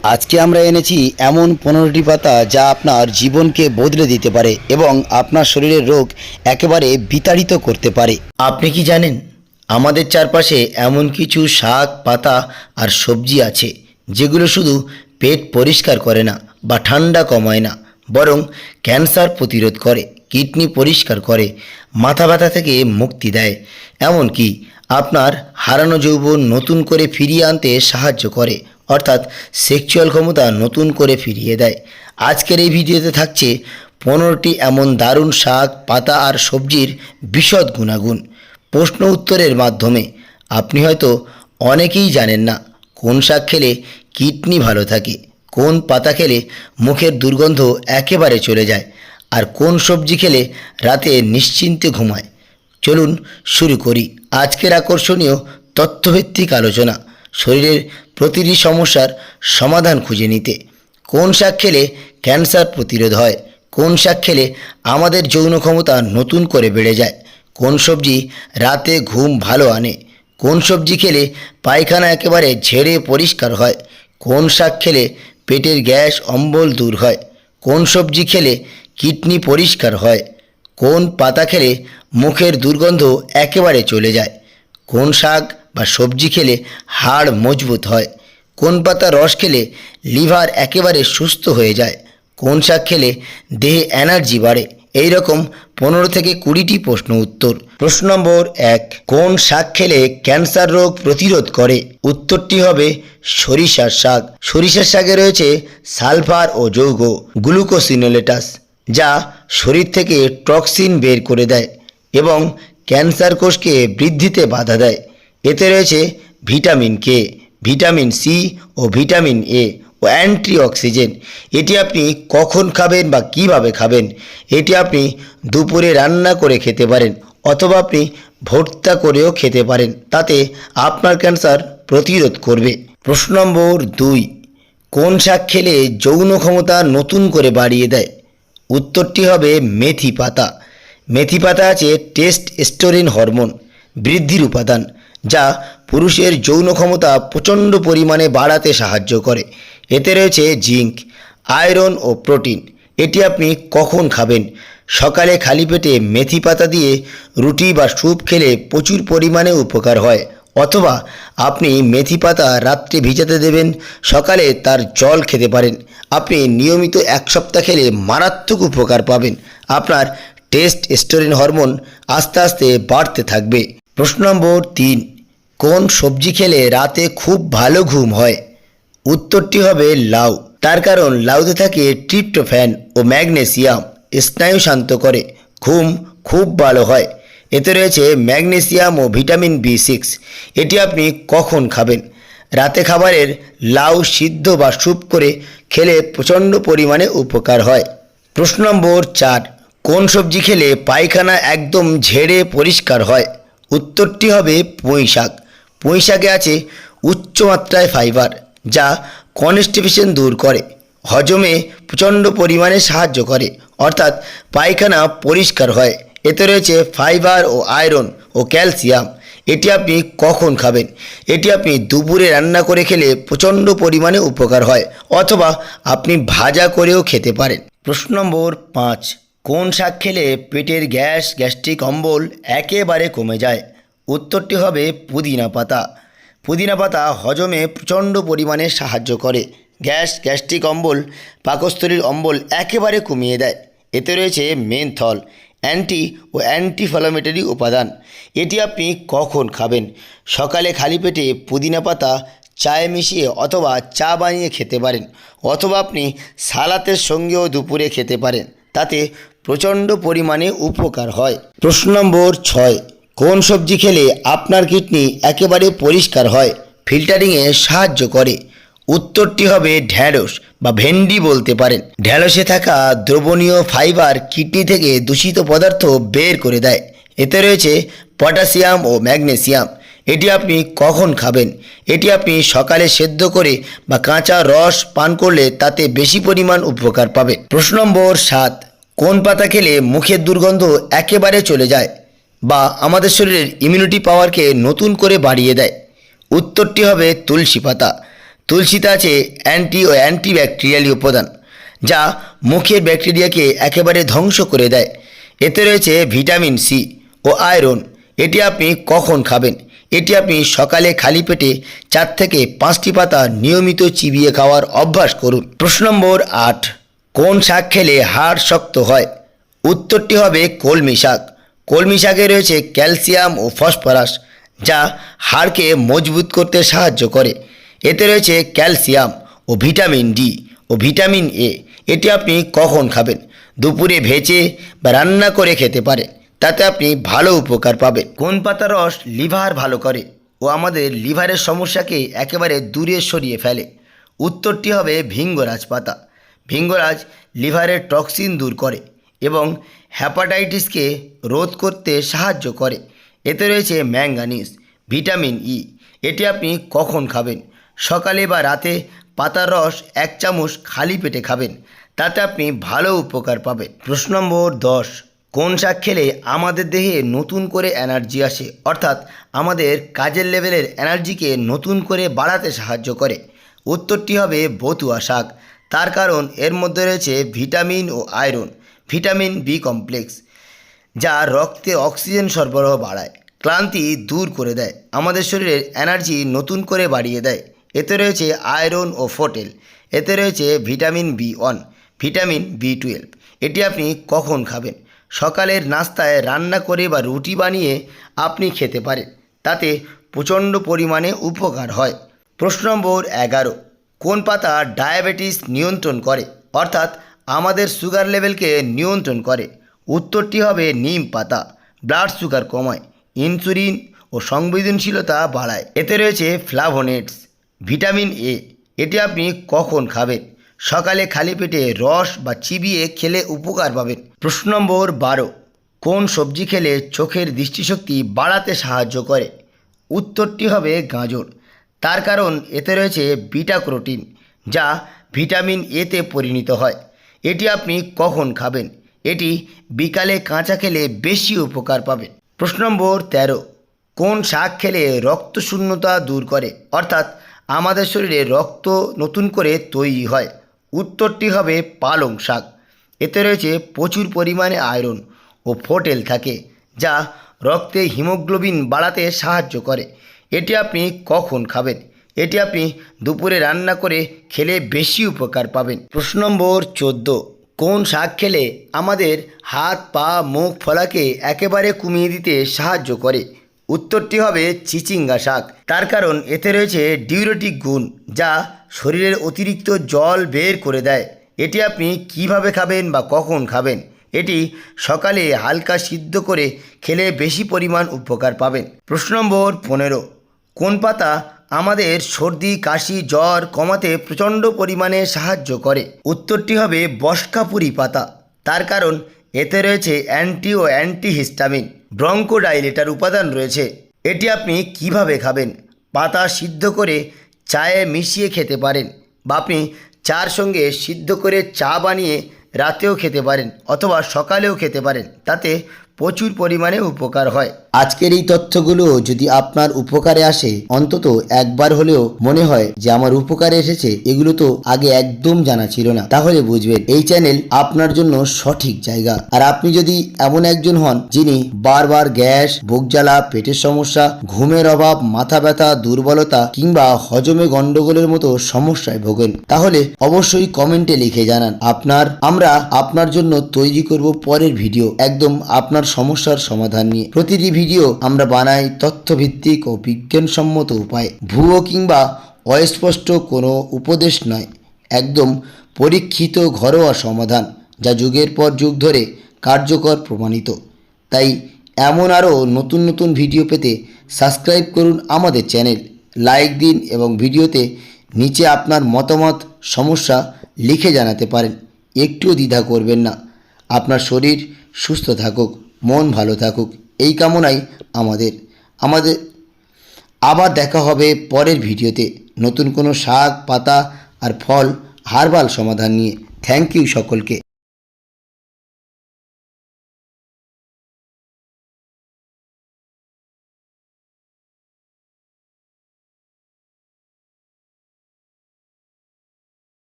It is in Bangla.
আজকে আমরা এনেছি এমন পনেরোটি পাতা যা আপনার জীবনকে বদলে দিতে পারে এবং আপনার শরীরের রোগ একেবারে বিতাড়িত করতে পারে। আপনি কি জানেন, আমাদের চারপাশে এমন কিছু শাক, পাতা আর সবজি আছে, যেগুলো শুধু পেট পরিষ্কার করে না বা ঠান্ডা কমায় না, বরং ক্যান্সার প্রতিরোধ করে, কিডনি পরিষ্কার করে, মাথা ব্যথা থেকে মুক্তি দেয়। এমনকি আপনার হারানো যৌবন নতুন করে ফিরিয়ে আনতে সাহায্য করে অর্থাৎ সেক্সুয়াল ক্ষমতা নতুন করে ফিরিয়ে দেয়। আজকের এই ভিডিওতে থাকছে পনেরোটি এমন দারুণ শাক, পাতা আর সবজির বিশদ গুণাগুণ। প্রশ্ন উত্তরের মাধ্যমে, আপনি হয়তো অনেকেই জানেন না কোন শাক খেলে কিডনি ভালো থাকে, কোন পাতা খেলে মুখের দুর্গন্ধ একেবারে চলে যায়, আর কোন সবজি খেলে রাতে নিশ্চিন্তে ঘুমায়। চলুন শুরু করি। আজকের আকর্ষণীয় তথ্যভিত্তিক আলোচনা। শরীরের প্রতিটি সমস্যার সমাধান খুঁজে নিতে। কোন শাক খেলে ক্যান্সার প্রতিরোধ হয়? কোন শাক খেলে আমাদের যৌন ক্ষমতা নতুন করে বেড়ে যায়? কোন সবজি রাতে ঘুম ভালো আনে? কোন সবজি খেলে পায়খানা একেবারে ঝেড়ে পরিষ্কার হয়? কোন শাক খেলে পেটের গ্যাস অম্বল দূর হয়? কোন সবজি খেলে কিডনি পরিষ্কার হয়? কোন পাতা খেলে মুখের দুর্গন্ধ একেবারে চলে যায়? কোন শাক বা সবজি খেলে হাড় মজবুত হয়। কোন পাতা রস খেলে লিভার একেবারে সুস্থ হয়ে যায়। কোন শাক খেলে দেহে এনার্জি বাড়ে। এই রকম পনেরো থেকে কুড়িটি প্রশ্ন উত্তর। প্রশ্ন নম্বর এক, কোন শাক খেলে ক্যান্সার রোগ প্রতিরোধ করে? উত্তরটি হবে সরিষার শাক। সরিষার শাকে রয়েছে সালফার ও যৌগ, গ্লুকোসিনোলেটাস, যা শরীর থেকে টক্সিন বের করে দেয় এবং ক্যান্সার কোষকে বৃদ্ধিতে বাধা দেয়। এতে রয়েছে ভিটামিন কে, ভিটামিন সি ও ভিটামিন এ ও অ্যান্টি অক্সিজেন এটি আপনি কখন খাবেন বা কীভাবে খাবেন, এটি আপনি দুপুরে রান্না করে খেতে পারেন অথবা আপনি ভর্তা করেও খেতে পারেন, তাতে আপনার ক্যান্সার প্রতিরোধ করবে। প্রশ্ন নম্বর দুই, কোন শাক খেলে যৌন ক্ষমতা নতুন করে বাড়িয়ে দেয়? উত্তরটি হবে মেথি পাতা মেথি পাতা আছে টেস্ট স্টোরিন হরমোন, বৃদ্ধির উপাদান। যা পুরুষের যৌন ক্ষমতা প্রচণ্ড পরিমাণে বাড়াতে সাহায্য করে। এতে রয়েছে জিঙ্ক, আয়রন ও প্রোটিন। এটি আপনি কখন খাবেন? সকালে খালি পেটে মেথি পাতা দিয়ে রুটি বা স্যুপ খেলে প্রচুর পরিমাণে উপকার হয়। অথবা আপনি মেথি পাতা রাত্রে ভিজাতে দেবেন, সকালে তার জল খেতে পারেন। আপনি নিয়মিত এক সপ্তাহ খেলে মারাত্মক উপকার পাবেন। আপনার টেস্ট স্টোরিন হরমোন আস্তে আস্তে বাড়তে থাকবে। প্রশ্ন নম্বর তিন, কোন সবজি খেলে রাতে খুব ভালো ঘুম হয়? উত্তরটি হবে লাউ। তার কারণ লাউতে থাকে ট্রিপ্টোফ্যান ও ম্যাগনেসিয়াম। স্নায়ু শান্ত করে, ঘুম খুব ভালো হয়। এতে রয়েছে ম্যাগনেসিয়াম ও ভিটামিন বি সিক্স। এটি আপনি কখন খাবেন? রাতে খাবারের লাউ সিদ্ধ বা স্যুপ করে খেলে প্রচণ্ড পরিমাণে উপকার হয়। প্রশ্ন নম্বর চার, কোন সবজি খেলে পায়খানা একদম ঝেড়ে পরিষ্কার হয়? উত্তরটি হবে পুঁই শাক পুঁই শাকে আছে উচ্চমাত্রায় ফাইবার যা কনস্টিপেশন দূর করে, হজমে প্রচণ্ড পরিমাণে সাহায্য করে, অর্থাৎ পায়খানা পরিষ্কার হয়। এতে রয়েছে ফাইবার ও আয়রন ও ক্যালসিয়াম এটি আপনি কখন খাবেন? এটি আপনি দুপুরে রান্না করে খেলে প্রচণ্ড পরিমাণে উপকার হয়, অথবা আপনি ভাজা করেও খেতে পারেন। প্রশ্ন নম্বর পাঁচ। কোন শাক খেলে পেটের গ্যাস, গ্যাস্ট্রিক অম্বল একেবারে কমে যায়? উত্তরটি হবে পুদিনা পাতা। পুদিনা পাতা হজমে প্রচণ্ড পরিমাণে সাহায্য করে। গ্যাস, গ্যাস্ট্রিক অম্বল, পাকস্থলীর অম্বল একেবারে কমিয়ে দেয়। এতে রয়েছে মেনথল, অ্যান্টি ও অ্যান্টিফ্লামেটরি উপাদান। এটি আপনি কখন খাবেন? সকালে খালি পেটে পুদিনা পাতা, চায়ে মিশিয়ে অথবা চা বানিয়ে খেতে পারেন, অথবা আপনি সালাতের সঙ্গেও দুপুরে খেতে পারেন। তাতে প্রচণ্ড পরিমাণে উপকার হয়। প্রশ্ন নম্বর ছয়, কোন সবজি খেলে আপনার কিডনি একেবারে পরিষ্কার হয়? ফিল্টারিংয়ে সাহায্য করে। উত্তরটি হবে ঢ্যাঁড়স বা ভেন্ডি বলতে পারেন। ঢ্যাঁড়সে থাকা দ্রবণীয় ফাইবার কিডনি থেকে দূষিত পদার্থ বের করে দেয়। এতে রয়েছে পটাশিয়াম ও ম্যাগনেসিয়াম। এটি আপনি কখন খাবেন? এটি আপনি সকালে সেদ্ধ করে বা কাঁচা রস পান করলে তাতে বেশি পরিমাণ উপকার পাবেন। প্রশ্ন নম্বর সাত কোন পাতা খেলে মুখের দুর্গন্ধ একেবারে চলে যায় বা আমাদের শরীরের ইমিউনিটি পাওয়ারকে নতুন করে বাড়িয়ে দেয়? উত্তরটি হবে তুলসী পাতা। তুলসীতে আছে অ্যান্টি ও অ্যান্টিব্যাকটেরিয়ালি উপাদান, যা মুখের ব্যাকটেরিয়াকে একেবারে ধ্বংস করে দেয়। এতে রয়েছে ভিটামিন সি ও আয়রন এটি আপনি কখন খাবেন? এটি আপনি সকালে খালি পেটে চার থেকে পাঁচটি পাতা নিয়মিত চিবিয়ে খাওয়ার অভ্যাস করুন। প্রশ্ন নম্বর আট। কোন শাক খেলে হাড় শক্ত হয়? উত্তরটি হবে কলমি শাক। কলমি শাকে রয়েছে ক্যালসিয়াম ও ফসফরাস, যা হাড়কে মজবুত করতে সাহায্য করে। এতে রয়েছে ক্যালসিয়াম ও ভিটামিন ডি ও ভিটামিন এ। এটি আপনি কখন খাবেন? দুপুরে ভেজে বা রান্না করে খেতে পারেন তাতে আপনি ভালো উপকার পাবেন। কোন পাতার রস লিভার ভালো করে? ও আমাদের লিভারের সমস্যাকে একেবারে দূরে সরিয়ে ফেলে। উত্তরটি হবে ভিঙ্গরাজ পাতা। ভিঙ্গরাজ লিভারের টক্সিন দূর করে এবং হ্যাপাটাইটিসকে রোধ করতে সাহায্য করে। এতে রয়েছে ম্যাঙ্গানিজ, ভিটামিন ই এটি আপনি কখন খাবেন? সকালে বা রাতে পাতার রস এক চামচ খালি পেটে খাবেন। তাতে আপনি ভালো উপকার পাবেন। প্রশ্ন নম্বর দশ, কোন শাক খেলে আমাদের দেহে নতুন করে এনার্জি আসে? অর্থাৎ আমাদের কাজের লেভেলের এনার্জিকে নতুন করে বাড়াতে সাহায্য করে। উত্তরটি হবে বতুয়া শাক। তার কারণ এর মধ্যে রয়েছে ভিটামিন ও আয়রন, ভিটামিন বি কমপ্লেক্স, যা রক্তে অক্সিজেন সরবরাহ বাড়ায়, ক্লান্তি দূর করে দেয়, আমাদের শরীরের এনার্জি নতুন করে বাড়িয়ে দেয়। এতে রয়েছে আয়রন ও ফোটেল এতে রয়েছে vitamin B one, vitamin B twelve. এটি আপনি কখন খাবেন? সকালের নাস্তায় রান্না করে বা রুটি বানিয়ে আপনি খেতে পারেন, তাতে প্রচণ্ড পরিমাণে উপকার হয়। প্রশ্ন নম্বর এগারো। কোন পাতা ডায়াবেটিস নিয়ন্ত্রণ করে? অর্থাৎ আমাদের সুগার লেভেলকে নিয়ন্ত্রণ করে। উত্তরটি হবে নিম পাতা। ব্লাড সুগার কমায়, ইনসুলিন ও সংবেদনশীলতা বাড়ায়। এতে রয়েছে ফ্লাভোনেটস, ভিটামিন এ। এটি আপনি কখন খাবেন? সকালে খালি পেটে রস বা চিবিয়ে খেলে উপকার পাবেন। প্রশ্ন নম্বর বারো, কোন সবজি খেলে চোখের দৃষ্টিশক্তি বাড়াতে সাহায্য করে? উত্তরটি হবে গাজর। তার কারণ এতে রয়েছে বিটা ক্রোটিন, যা ভিটামিন এতে পরিণত হয়। এটি আপনি কখন খাবেন? এটি বিকালে কাঁচা খেলে বেশি উপকার পাবেন প্রশ্ন নম্বর তেরো, কোন শাক খেলে রক্ত শূন্যতা দূর করে? অর্থাৎ আমাদের শরীরে রক্ত নতুন করে তৈরি হয়। উত্তরটি হবে পালং শাক। এতে রয়েছে প্রচুর পরিমাণে আয়রন ও ফোটেল থাকে, যা রক্তে হিমোগ্লোবিন বাড়াতে সাহায্য করে। এটি আপনি কখন খাবেন? এটি আপনি দুপুরে রান্না করে খেলে বেশি উপকার পাবেন। প্রশ্ন নম্বর চোদ্দ। কোন শাক খেলে আমাদের হাত, পা, মুখ, ফলাকে একেবারে কমিয়ে দিতে সাহায্য করে? উত্তরটি হবে চিচিঙ্গা শাক। তার কারণ এতে রয়েছে ডিউরেটিক গুণ, যা শরীরের অতিরিক্ত জল বের করে দেয়। এটি আপনি কীভাবে খাবেন বা কখন খাবেন? এটি সকালে হালকা সিদ্ধ করে খেলে বেশি পরিমাণ উপকার পাবেন। প্রশ্ন নম্বর পনেরো। কোন পাতা আমাদের সর্দি, কাশি, জ্বর কমাতে প্রচণ্ড পরিমাণে সাহায্য করে? উত্তরটি হবে বসকাপুরি পাতা। তার কারণ, এতে রয়েছে অ্যান্টি ও অ্যান্টিহিস্টামিন, ব্রঙ্কোডাইলেটার উপাদান রয়েছে। এটি আপনি কীভাবে খাবেন? পাতা সিদ্ধ করে চায়ে মিশিয়ে খেতে পারেন বা আপনি চার সঙ্গে সিদ্ধ করে চা বানিয়ে রাতেও খেতে পারেন অথবা সকালেও খেতে পারেন। তাতে প্রচুর পরিমাণে উপকার হয়। আজকের এই তথ্যগুলো যদি আপনার উপকারে আসে, অন্তত একবার হলেও মনে হয় যে আমার উপকারে এসেছে, এগুলো তো আগে একদম জানা ছিল না। তাহলে বুঝবেন, এই চ্যানেল আপনার জন্য সঠিক জায়গা। আর আপনি যদি এমন একজন হন যিনি বারবার গ্যাস, বুক জ্বালা, পেটের সমস্যা, ঘুমের অভাব, মাথা ব্যথা, দুর্বলতা কিংবা হজমে গন্ডগোলের মতো সমস্যায় ভোগেন, তাহলে অবশ্যই কমেন্টে লিখে জানান। আপনার, আমরা আপনার জন্য তৈরি করব পরের ভিডিও। একদম আপনার সমস্যার সমাধান নিয়ে। প্রতিটি ভিডিও আমরা বানাই তথ্যভিত্তিক ও বিজ্ঞানসম্মত উপায়। ভুয়ো কিংবা অস্পষ্ট কোনো উপদেশ নয়। একদম পরীক্ষিত ঘরোয়া সমাধান, যা যুগের পর যুগ ধরে কার্যকর প্রমাণিত। তাই এমন আরও নতুন নতুন ভিডিও পেতে সাবস্ক্রাইব করুন আমাদের চ্যানেল, লাইক দিন এবং ভিডিওতে নিচে আপনার মতামত, সমস্যা লিখে জানাতে পারেন। একটুও দ্বিধা করবেন না। আপনার শরীর সুস্থ থাকুক। মন ভালো থাকুক। এই কামনাই আমাদের। আমাদের আবার দেখা হবে পরের ভিডিওতে। নতুন কোনো শাক, পাতা আর ফল, হারবাল সমাধান নিয়ে। থ্যাংক ইউ সকলকে।